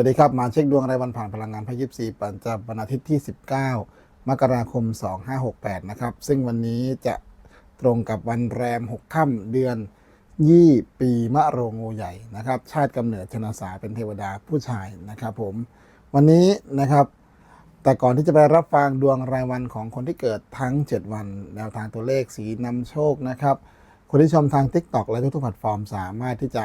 วัสดีครับมาเช็คดวงรายวันผ่านพลังงานพยิบสีปัจจับวันอาทิตย์ที่ 19 มกราคม 2568 นะครับ ซึ่งวันนี้จะตรงกับวันแรม 6 ค่ำเดือนยี่ปีมะโรงงูใหญ่นะครับ ชาติกำเนิดชนะสาเป็นเทวดาผู้ชายนะครับผม วันนี้นะครับ แต่ก่อนที่จะไปรับฟังดวงรายวันของคนที่เกิดทั้ง 7 วัน แนวทางตัวเลขสีนำโชคนะครับ คนที่ชมทาง TikTok และทุกๆแพลตฟอร์มสามารถที่จะ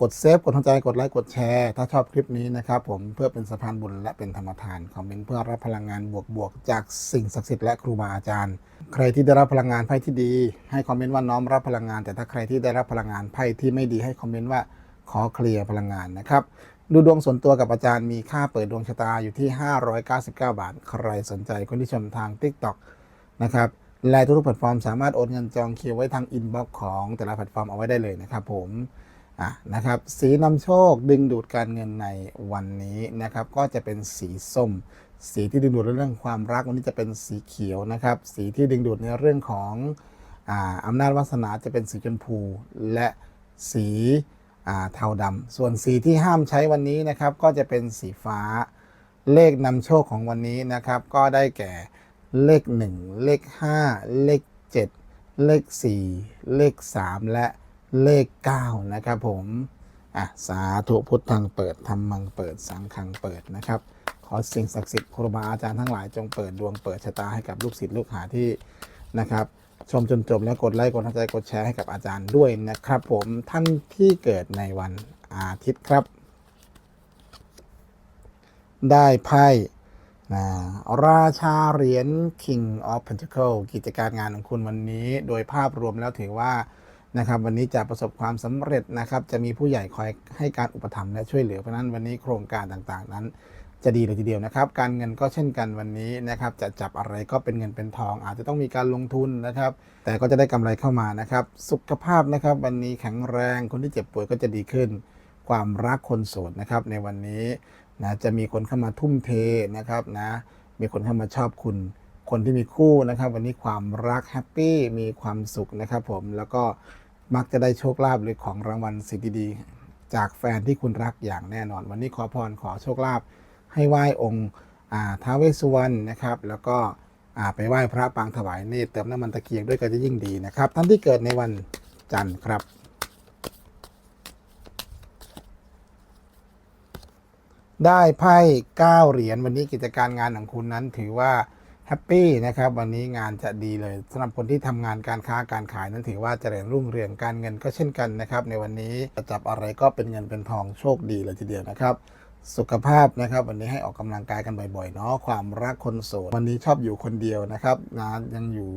กดเซฟกดหัวใจกดไลค์กดแชร์ถ้าชอบคลิปนี้นะครับผมเพื่อเป็นสะพานบุญและเป็นธรรมทานคอมเมนต์เพื่อรับพลังงานบวกๆจากสิ่งศักดิ์สิทธิ์และครูบาอาจารย์ ใครที่ได้รับพลังงานไพ่ที่ดี ให้คอมเมนต์ว่าน้อมรับพลังงาน แต่ถ้าใครที่ได้รับพลังงานไพ่ที่ไม่ดีให้คอมเมนต์ว่าขอเคลียร์พลังงานนะครับดูดวงส่วนตัวกับอาจารย์มีค่าเปิดดวงชะตาอยู่ที่ 599 บาท ใครสนใจคนที่ชมทาง TikTok นะครับและทุกๆแพลตฟอร์มสามารถโอนเงินจองคิวไว้ทางอินบ็อกซ์ของแต่ละแพลตฟอร์มเอาไว้ได้เลยนะครับผม นะครับสีนำโชคดึงดูดการเงินในวันนี้นะครับก็จะเป็นสีส้ม สีที่ดึงดูดในเรื่องความรักวันนี้จะเป็นสีเขียวนะครับสีที่ดึงดูดในเรื่องของอำนาจวาสนาจะเป็นสีชมพู และสีเทาดำส่วนสีที่ห้ามใช้วันนี้นะครับก็จะเป็นสีฟ้าเลขนำโชคของวันนี้นะครับ ก็ได้แก่เลข 1 เลข 5 เลข 7 เลข 4 เลข 3 และ เลข 9 นะครับผมอะสาธุพุทธังเปิดธรรมังเปิดสังฆังเปิดนะครับ ขอสิ่งศักดิ์สิทธิ์ครูบาอาจารย์ทั้งหลายจงเปิดดวงเปิดชะตาให้กับลูกศิษย์ลูกหาที่นะครับชมจนจบแล้วกดไลค์กดหัวใจกดแชร์ให้กับอาจารย์ด้วยนะครับ ผมท่านที่เกิดในวันอาทิตย์ครับ ได้ไพ่นะราชาเหรียญ King of Pentacle กิจการงานของคุณวันนี้ โดยภาพรวมแล้วถือว่า นะครับ วันนี้จะประสบความสำเร็จนะครับ จะมีผู้ใหญ่คอยให้การอุปถัมภ์และช่วยเหลือเพราะนั้นวันนี้โครงการต่างๆ นั้นจะดีเลยทีเดียวนะครับ การเงินก็เช่นกันวันนี้นะครับ จะจับอะไรก็เป็นเงินเป็นทอง อาจจะต้องมีการลงทุนนะครับ แต่ก็จะได้กำไรเข้ามานะครับ สุขภาพนะครับ วันนี้แข็งแรงคนที่เจ็บป่วยก็จะดีขึ้น ความรักคนโสดนะครับ ในวันนี้นะจะมีคนเข้ามาทุ่มเทนะครับนะมีคนเข้ามาชอบคุณ คนที่มีคู่นะครับ วันนี้ความรักแฮปปี้มีความสุขนะครับ ผมแล้วก็ มักจะได้โชคลาภหรือของรางวัลสิ่งดีๆจากแฟนที่คุณรักอย่างแน่นอน วันนี้ขอพรขอโชคลาภให้ไหว้องค์ท้าวเวสสุวรรณนะครับ แล้วก็ไปไหว้พระปางถวายเนตรเติมน้ำมันตะเกียงด้วยก็จะยิ่งดีนะครับ ท่านที่เกิดในวันจันทร์ครับ ได้ไพ่9เหรียญวันนี้กิจการงานของคุณนั้นถือว่า แฮปปี้นะครับวันนี้งานจะดีเลยสำหรับคนที่ทำงานการค้าการขายนั้นถือว่าเจริญรุ่งเรืองการเงินก็เช่นกันนะครับ ในวันนี้จะจับอะไรก็เป็นเงินเป็นทองโชคดีเลยทีเดียวนะครับ สุขภาพนะครับ วันนี้ให้ออกกำลังกายกันบ่อยๆเนาะความรักคนโสดวันนี้ชอบอยู่คนเดียวนะครับนะยังอยู่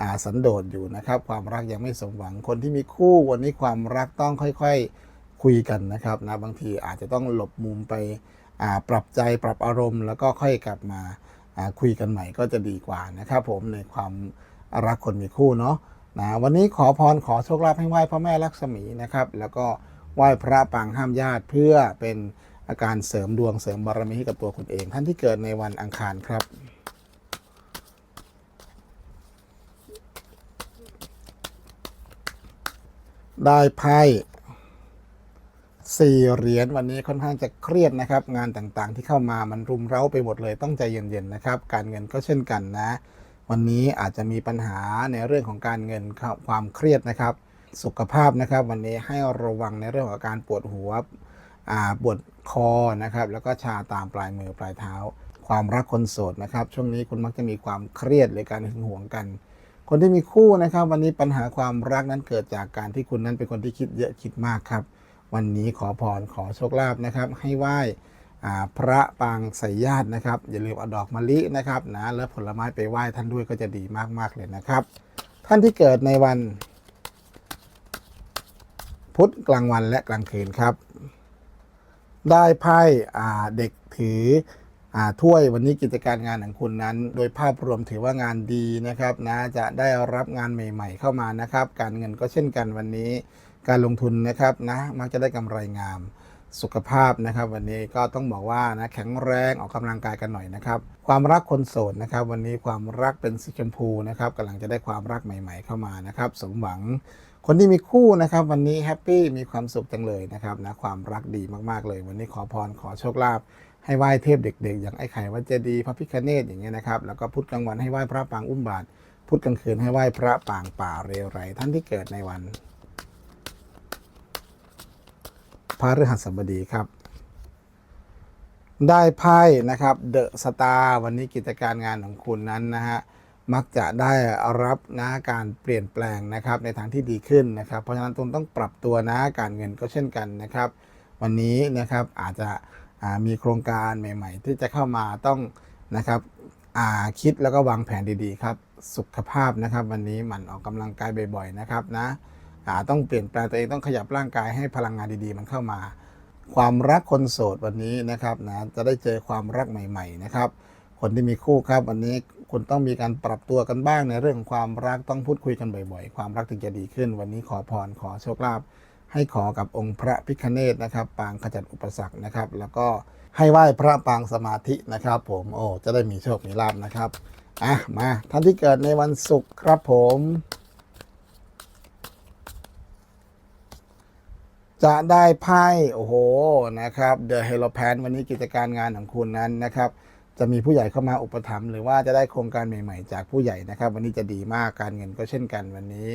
อ่าสันโดษอยู่นะครับ ความรักยังไม่สมหวังคนที่มีคู่วันนี้ความรักต้องค่อยๆคุยกันนะครับนะบางทีอาจจะต้องหลบมุมไปอ่าปรับใจปรับอารมณ์แล้วก็ค่อยกลับมา คุยกันใหม่ก็จะดีกว่านะครับผมในความรักคนมีคู่เนาะนะวันนี้ขอพรขอโชคลาภให้ไหว้พระแม่ลักษมีนะครับแล้วก็ไหว้พระปางห้ามญาติเพื่อเป็นอาการเสริมดวงเสริมบารมีให้กับตัวคุณเอง ท่านที่เกิดในวันอังคารครับ ได้ไพ่ สี่เหรียญวันนี้ค่อนข้างจะเครียดนะครับ งานต่างๆที่เข้ามามันรุมเร้าไปหมดเลยต้องใจเย็นๆนะครับ การเงินก็เช่นกันนะ วันนี้อาจจะมีปัญหาในเรื่องของการเงินความเครียดนะครับ สุขภาพนะครับ วันนี้ให้ระวังในเรื่องของการปวดหัวปวดคอนะครับ แล้วก็ชาตามปลายมือปลายเท้า ความรักคนโสดนะครับ ช่วงนี้คุณมักจะมีความเครียดหรือการหึงหวงกัน คนที่มีคู่นะครับ วันนี้ปัญหาความรักนั้นเกิดจากการที่คุณนั้นเป็นคนที่คิดเยอะคิดมากครับ วันนี้ขอพรขอโชคลาภนะครับ ให้ไหว้พระปางสายญาตินะครับ อย่าลืมเอาดอกมะลินะครับนะแล้วผลไม้ไปไหว้ท่านด้วยก็จะดีมากๆเลยนะครับ ท่านที่เกิดในวัน พุธกลางวันและกลางคืนครับ ได้ไพ่เด็กถืออถ้วยวันนี้กิจการงานของคุณนั้น โดยภาพรวมถือว่างานดีนะครับนะจะได้รับงานใหม่ ๆ เข้ามานะครับ การเงินก็เช่นกันวันนี้ การลงทุนนะครับนะมักจะได้กำไรงามสุขภาพนะครับ วันนี้ก็ต้องบอกว่านะแข็งแรงออกกำลังกายกันหน่อยนะครับ ความรักคนโสดนะครับ วันนี้ความรักเป็นสีชมพูนะครับกำลังจะได้ความรักใหม่ ๆ เข้ามานะครับ สมหวังคนที่มีคู่นะครับ วันนี้แฮปปี้มีความสุขจังเลยนะครับนะความรักดีมากๆเลย วันนี้ขอพรขอโชคลาภให้ไหว้เทพเด็ก ๆ อย่างไอ้ไข่วัดเจดีพระพิคเนตอย่างเงี้ยนะครับแล้วก็พุธกลางวันให้ไหว้พระปางอุ้มบาทพุธกลางคืนให้ไหว้พระปางป่าเรไรท่านที่เกิดในวัน พระฤหัสบดีครับ ได้ไพ่นะครับเดอะสตาร์วันนี้กิจการงานของคุณนั้นนะฮะมักจะได้รับนะการเปลี่ยนแปลงนะครับในทางที่ดีขึ้นนะครับ เพราะฉะนั้นตุนต้องปรับตัวนะการเงินก็เช่นกันนะครับ วันนี้นะครับอาจจะมีโครงการใหม่ ๆ ที่จะเข้ามาต้องนะครับคิดแล้วก็วางแผนดีๆครับ สุขภาพนะครับ วันนี้หมั่นออกกำลังกายบ่อยๆนะครับนะ ต้องเปลี่ยนแปลงตัวเองต้องขยับร่างกายให้พลังงานดีๆ มันเข้ามา ความรักคนโสดวันนี้นะครับนะจะได้เจอความรักใหม่ ๆ นะครับ คนที่มีคู่ครับวันนี้คุณต้องมีการปรับตัวกันบ้างในเรื่องของความรักต้องพูดคุยกันบ่อยๆ ความรักถึงจะดีขึ้น วันนี้ขอพรขอโชคลาภให้ขอกับองค์พระพิคเนตนะครับปางขจัดอุปสรรคนะครับ แล้วก็ให้ไหว้พระปางสมาธินะครับ ผมโอ้จะได้มีโชคมีลาภนะครับอะมาท่านที่เกิดในวันศุกร์ครับผม จะได้ไพ่โอ้โหนะครับเดอะเฮโลแพนวันนี้กิจการงานของคุณนั้นนะครับ จะมีผู้ใหญ่เข้ามาอุปถัมภ์หรือว่าจะได้โครงการใหม่ๆ จากผู้ใหญ่นะครับ วันนี้จะดีมากการเงินก็เช่นกันวันนี้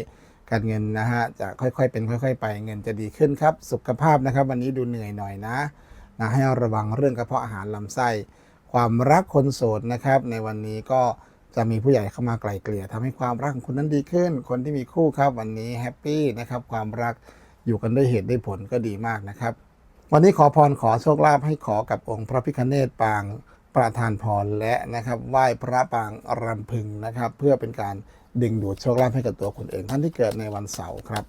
การเงินนะฮะจะค่อยๆเป็นค่อย ๆ ไปเงินจะดีขึ้นครับ สุขภาพนะครับ วันนี้ดูเหนื่อยหน่อยนะนะให้ระวังเรื่องกระเพาะอาหารลำไส้ ความรักคนโสดนะครับ ในวันนี้ก็จะมีผู้ใหญ่เข้ามาไกลเกลี่ยทำให้ความรักของคุณนั้นดีขึ้น คนที่มีคู่ครับวันนี้แฮปปี้นะครับความรัก อยู่กันด้วยเหตุได้ผลก็ดีมากนะครับ วันนี้ขอพรขอโชคลาภให้ขอกับองค์พระพิคเนตปางประทานพรและนะครับไหว้พระปางรำพึงนะครับ เพื่อเป็นการดึงดูดโชคลาภให้กับตัวคุณเองท่านที่เกิดในวันเสาร์ครับ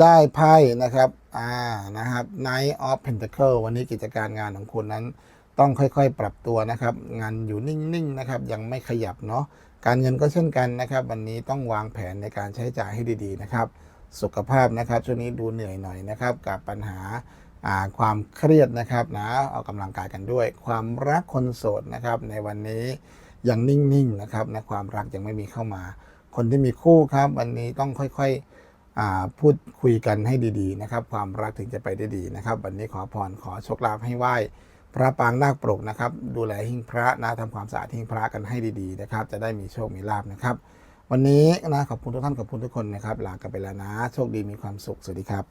ได้ไพ่นะครับอ่านะครับ Knight of Pentacle วันนี้กิจการงานของคุณนั้น ต้องค่อยๆ ปรับตัวนะครับ งานอยู่นิ่งๆนะครับ ยังไม่ขยับเนาะ การเงินก็เช่นกันนะครับ วันนี้ต้องวางแผนในการใช้จ่ายให้ดีๆนะครับ สุขภาพนะครับช่วงนี้ดูเหนื่อยหน่อยนะครับ กับปัญหาความเครียดนะครับนะเอากำลังกายกันด้วย ความรักคนโสดนะครับ ในวันนี้ยังนิ่งๆนะครับนะความรักยังไม่มีเข้ามา คนที่มีคู่ครับ วันนี้ต้องค่อยๆพูดคุยกันให้ดีๆนะครับ ความรักถึงจะไปได้ดีนะครับ วันนี้ขอพรขอโชคลาภให้ไหว้ พระปางนาคปรกนะครับ ดูแลหิ้งพระนะทำความสะอาดหิ้งพระกันให้ดีๆนะครับ จะได้มีโชคมีลาบนะครับ วันนี้นะขอบคุณทุกท่านขอบคุณทุกคนนะครับลากันไปแล้วนะ โชคดีมีความสุขสวัสดีครับ